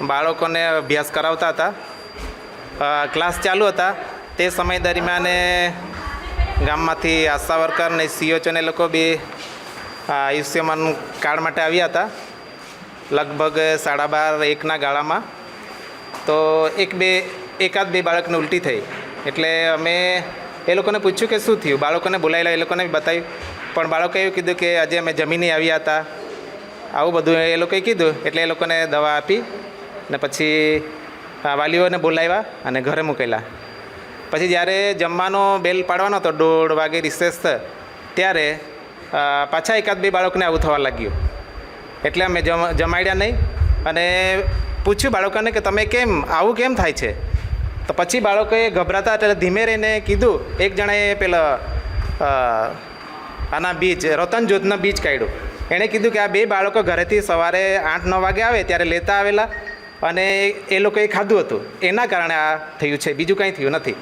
બાળકોને અભ્યાસ કરાવતા હતા. ક્લાસ ચાલુ હતા. તે સમય દરમિયાન ગામમાંથી આશા વર્કર ને સીઓચોને લોકો બી આયુષ્યમાન કાર્ડ માટે આવ્યા હતા. લગભગ સાડા બાર, એકના ગાળામાં. તો એક બે, એકાદ બે બાળકને ઉલટી થઈ. એટલે અમે એ લોકોને પૂછ્યું કે શું થયું? બાળકોને બોલાયેલા એ લોકોને બતાવ્યું. પણ બાળકોએ એવું કીધું કે આજે અમે જમીને આવ્યા હતા. આવું બધું એ લોકોએ કીધું. એટલે એ લોકોને દવા આપી. ને પછી વાલીઓને બોલાવ્યા અને ઘરે મૂકેલા. પછી જ્યારે જમવાનો બેલ પાડવાનો હતો, દોઢ વાગે રિસેસ ત્યારે પાછા એકાદ બે બાળકને આવું થવા લાગ્યું. એટલે અમે જમ, જમાડ્યા નહીં અને પૂછ્યું બાળકોને કે, તમે કેમ, આવું કેમ થાય છે? તો પછી બાળકોએ ગભરાતા એટલે ધીમે રહીને કીધું, એક જણાએ પેલા આના બીજ રતન જ્યોતના બીજ કાઢ્યું. એણે કીધું કે, આ બે બાળકો ઘરેથી સવારે આઠ નવ વાગે આવે, ત્યારે લેતા આવેલા અને એ લોકોએ ખાધું હતું. એના કારણે આ થયું છે. બીજું કંઈ થયું નથી.